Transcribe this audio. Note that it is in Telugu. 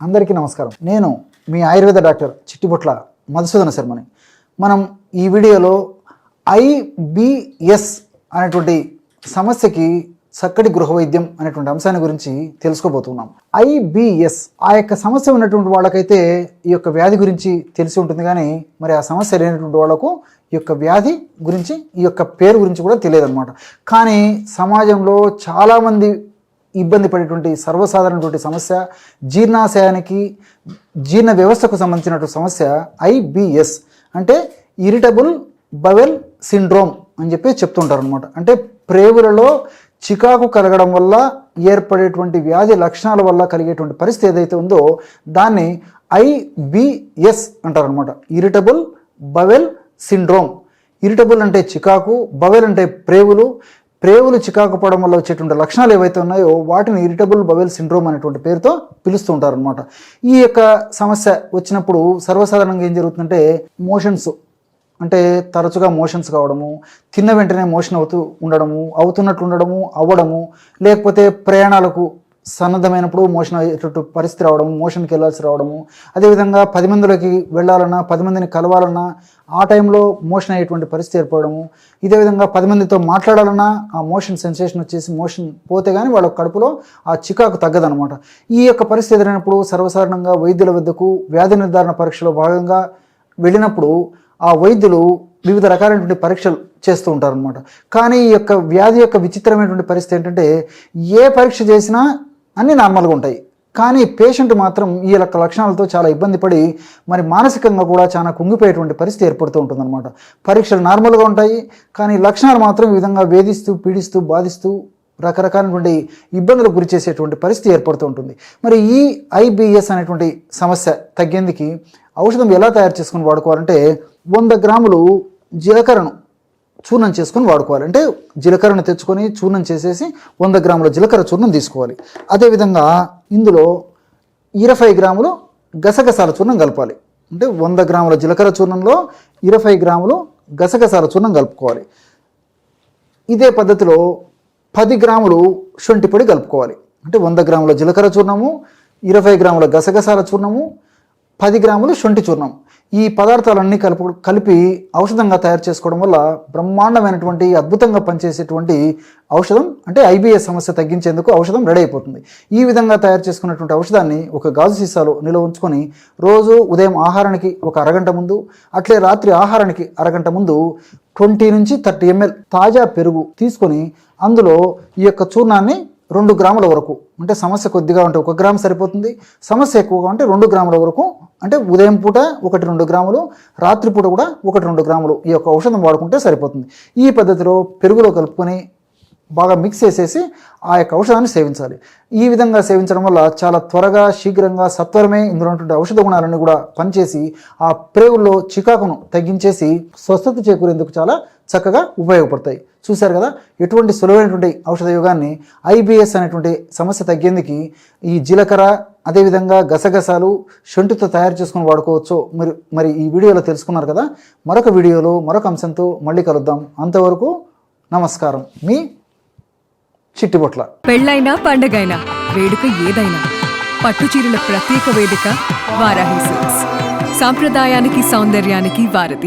అందరికీ నమస్కారం. నేను మీ ఆయుర్వేద డాక్టర్ చిట్టిబొట్ల మధుసూదన శర్మని. మనం ఈ వీడియోలో ఐబిఎస్ అనేటువంటి సమస్యకి చక్కటి గృహ వైద్యం అనేటువంటి అంశాన్ని గురించి తెలుసుకోబోతున్నాం. ఐబిఎస్ ఆ యొక్క సమస్య ఉన్నటువంటి వాళ్ళకైతే ఈ యొక్క వ్యాధి గురించి తెలిసి ఉంటుంది కానీ మరి ఆ సమస్య లేనటువంటి వాళ్ళకు ఈ యొక్క వ్యాధి గురించి ఈ యొక్క పేరు గురించి కూడా తెలియదు అనమాట కానీ సమాజంలో చాలామంది ఇబ్బంది పడేటువంటి సర్వసాధారణటువంటి సమస్య జీర్ణాశయానికి జీర్ణ వ్యవస్థకు సంబంధించినటువంటి సమస్య ఐబిఎస్ అంటే ఇరిటబుల్ బవెల్ సిండ్రోమ్ అని చెప్పి చెప్తుంటారు అనమాట అంటే ప్రేవులలో చికాకు కలగడం వల్ల ఏర్పడేటువంటి వ్యాధి లక్షణాల వల్ల కలిగేటువంటి పరిస్థితి ఏదైతే ఉందో దాన్ని ఐబిఎస్ అంటారనమాట ఇరిటబుల్ బవెల్ సిండ్రోమ్. ఇరిటబుల్ అంటే చికాకు బవెల్ అంటే ప్రేవులు ప్రేవులు చికాకు పడడం వల్ల వచ్చేటువంటి లక్షణాలు ఏవైతే ఉన్నాయో వాటిని ఇరిటబుల్ బవెల్ సిండ్రోమ్ అనేటువంటి పేరుతో పిలుస్తూ ఉంటారు అనమాట ఈ యొక్క సమస్య వచ్చినప్పుడు సర్వసాధారణంగా ఏం జరుగుతుందంటే మోషన్స్ అంటే తరచుగా మోషన్స్ కావడము తిన్న వెంటనే మోషన్ అవుతూ ఉండడము అవుతున్నట్లు ఉండడము అవ్వడము లేకపోతే ప్రయాణాలకు సన్నద్ధమైనప్పుడు మోషన్ అయ్యేటట్టు పరిస్థితి రావడము మోషన్కి వెళ్ళాల్సి రావడము. అదేవిధంగా పది మందిలోకి వెళ్ళాలన్నా పది మందిని కలవాలన్నా ఆ టైంలో మోషన్ అయ్యేటువంటి పరిస్థితి ఏర్పడము. ఇదే విధంగా పది మందితో మాట్లాడాలన్నా ఆ మోషన్ సెన్సేషన్ వచ్చేసి మోషన్ పోతే కానీ వాళ్ళ కడుపులో ఆ చికాకు తగ్గదనమాట ఈ యొక్క పరిస్థితి ఎదురైనప్పుడు సర్వసాధారణంగా వైద్యుల వద్దకు వ్యాధి నిర్ధారణ పరీక్షలో భాగంగా వెళ్ళినప్పుడు ఆ వైద్యులు వివిధ రకాలైనటువంటి పరీక్షలు చేస్తూ ఉంటారు అనమాట కానీ ఈ యొక్క వ్యాధి యొక్క విచిత్రమైనటువంటి పరిస్థితి ఏంటంటే ఏ పరీక్ష చేసినా అన్నీ నార్మల్గా ఉంటాయి. కానీ పేషెంట్ మాత్రం ఈ యొక్క లక్షణాలతో చాలా ఇబ్బంది పడి మరి మానసికంగా కూడా చాలా కుంగిపోయేటువంటి పరిస్థితి ఏర్పడుతూ ఉంటుందన్నమాట. పరీక్షలు నార్మల్గా ఉంటాయి కానీ లక్షణాలు మాత్రం ఈ విధంగా వేధిస్తూ పీడిస్తూ బాధిస్తూ రకరకాలైనటువంటి ఇబ్బందులకు గురి చేసేటువంటి పరిస్థితి ఏర్పడుతూ ఉంటుంది. మరి ఈ ఐబిఎస్ అనేటువంటి సమస్య తగ్గేందుకు ఔషధం ఎలా తయారు చేసుకుని వాడుకోవాలంటే వంద గ్రాములు జీలకర్రను చూర్ణం చేసుకొని వాడుకోవాలి. అంటే జీలకర్రను తెచ్చుకొని చూర్ణం చేసేసి వంద గ్రాముల జీలకర్ర చూర్ణం తీసుకోవాలి. అదేవిధంగా ఇందులో ఇరవై గ్రాములు గసగసాల చూర్ణం కలపాలి. అంటే వంద గ్రాముల జీలకర్ర చూర్ణంలో ఇరవై గ్రాములు గసగసాల చూర్ణం కలుపుకోవాలి. ఇదే పద్ధతిలో పది గ్రాములు శొంఠి పొడి కలుపుకోవాలి. అంటే వంద గ్రాముల జీలకర్ర చూర్ణము ఇరవై గ్రాముల గసగసాల చూర్ణము పది గ్రాములు శొంఠి చూర్ణం. ఈ పదార్థాలన్నీ కలుపు కలిపి ఔషధంగా తయారు చేసుకోవడం వల్ల బ్రహ్మాండమైనటువంటి అద్భుతంగా పనిచేసేటువంటి ఔషధం అంటే ఐబిఎస్ సమస్య తగ్గించేందుకు ఔషధం రెడీ అయిపోతుంది. ఈ విధంగా తయారు చేసుకున్నటువంటి ఔషధాన్ని ఒక గాజు సీసాలో నిల్వ ఉంచుకొని రోజు ఉదయం ఆహారానికి ఒక అరగంట ముందు అట్లే రాత్రి ఆహారానికి అరగంట ముందు ట్వంటీ నుంచి థర్టీ ఎంఎల్ తాజా పెరుగు తీసుకొని అందులో ఈ యొక్క చూర్ణాన్ని రెండు గ్రాముల వరకు. అంటే సమస్య కొద్దిగా ఉంటే ఒక గ్రాము సరిపోతుంది. సమస్య ఎక్కువగా ఉంటే రెండు గ్రాముల వరకు. అంటే ఉదయం పూట ఒకటి రెండు గ్రాములు రాత్రిపూట కూడా ఒకటి రెండు గ్రాములు ఈ యొక్క ఔషధం వాడుకుంటే సరిపోతుంది. ఈ పద్ధతిలో పెరుగులో కలుపుకొని బాగా మిక్స్ చేసేసి ఆ యొక్క ఔషధాన్ని సేవించాలి. ఈ విధంగా సేవించడం వల్ల చాలా త్వరగా శీఘ్రంగా సత్వరమే ఇందులో ఉన్నటువంటి ఔషధ గుణాలన్నీ కూడా పనిచేసి ఆ ప్రేవుల్లో చికాకును తగ్గించేసి స్వస్థత చేకూరేందుకు చాలా చక్కగా ఉపయోగపడతాయి. చూశారు కదా ఎటువంటి సులువైనటువంటి ఔషధ యోగాన్ని ఐబిఎస్ అనేటువంటి సమస్య తగ్గేందుకు ఈ జీలకర్ర అదేవిధంగా గసగసాలు శొంఠితో తయారు చేసుకుని వాడుకోవచ్చు మరి మరి ఈ వీడియోలో తెలుసుకున్నారు కదా. మరొక వీడియోలో మరొక అంశంతో మళ్ళీ కలుద్దాం. అంతవరకు నమస్కారం. మీ చిట్టిబొట్ల. పెళ్ళైనా పండగైనా వేడుక ఏదైనా పట్టు చీరల ప్రత్యేక వేదిక వారాహి సిల్క్స్. సాంప్రదాయానికి సౌందర్యానికి వారధి.